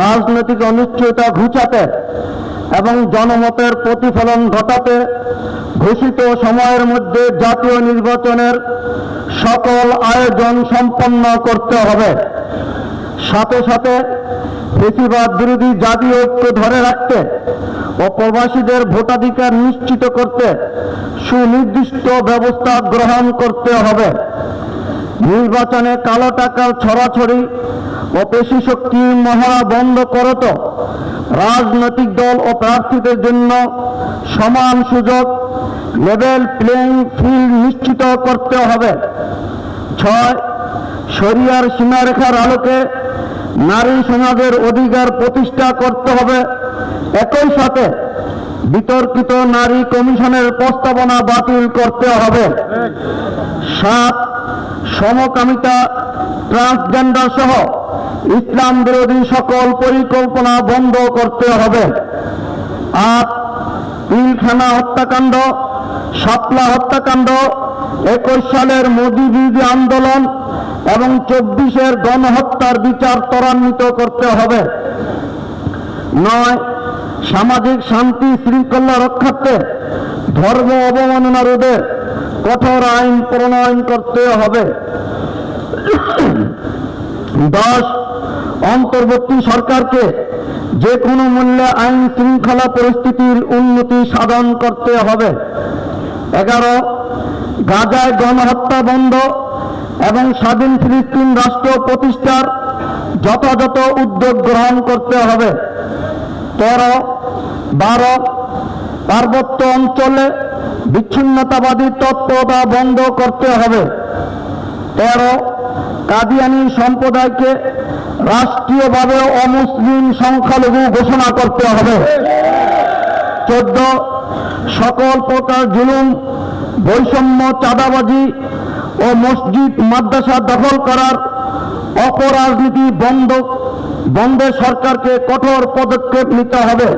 রাজনৈতিক অনিশ্চয়তা ঘুচাতে এবং জনমতের প্রতিফলন ঘটাতে ঘোষিত সময়ের মধ্যে জাতীয় নির্বাচনের সকল আয়োজন সম্পন্ন করতে হবে। সাথে সাথে ফেসিবাদ বিরোধী জাতীয় ঐক্য ধরে রাখতে ও প্রবাসীদের ভোটাধিকার নিশ্চিত করতে সুনির্দিষ্ট ব্যবস্থা গ্রহণ করতে হবে। নির্বাচনে কালো টাকার ছড়াছড়ি ও পেশি শক্তির মহড়া বন্ধ করত রাজনৈতিক দল ও প্রার্থীদের জন্য সমান সুযোগ লেভেল প্লেইং ফিল্ড নিশ্চিত করতে হবে। ছয়, শরিয়ার সীমারেখার আলোকে নারী সমাজের অধিকার প্রতিষ্ঠা করতে হবে। একই সাথে বিতর্কিত নারী কমিশনের প্রস্তাবনা বাতিল করতে হবে। সাত, সমকামিতা ট্রান্সজেন্ডার সহ ইসলাম বিরোধী সকল পরিকল্পনা বন্ধ করতে হবে। আট, পিলখানা হত্যাকাণ্ড, শাপলা হত্যাকাণ্ড, একুশ সালের মোদী বিরোধী আন্দোলন এবং চব্বিশের গণহত্যার বিচার ত্বরান্বিত করতে হবে। নয় সামাজিক শান্তি, শৃঙ্খলা রক্ষার্থে ধর্ম অবমাননা রোধে কঠোর আইন প্রণয়ন করতে হবে। দশ অন্তর্বর্তী সরকারকে যে কোনো মূল্যে আইন শৃঙ্খলা পরিস্থিতির উন্নতি সাধন করতে হবে। এগারো, গাজায় গণহত্যা বন্ধ এবং স্বাধীন ফিলিস্তিন রাষ্ট্র প্রতিষ্ঠার যথাযথ উদ্যোগ গ্রহণ করতে হবে। তেরো, বারো, পার্বত্য অঞ্চলে বিচ্ছিন্নতাবাদী তৎপরতা বন্ধ করতে হবে। তেরো, কাদিয়ানি সম্প্রদায়কে রাষ্ট্রীয়ভাবে অমুসলিম সংখ্যালঘু ঘোষণা করতে হবে। চোদ্দ, সকল প্রকার জুলুম, বৈষম্য, চাঁদাবাজি ও মসজিদ, মাদ্রাসা দখল করার অপরাজনীতি বন্ধ বন্ধে সরকারকে কঠোর পদক্ষেপ নিতে হবে।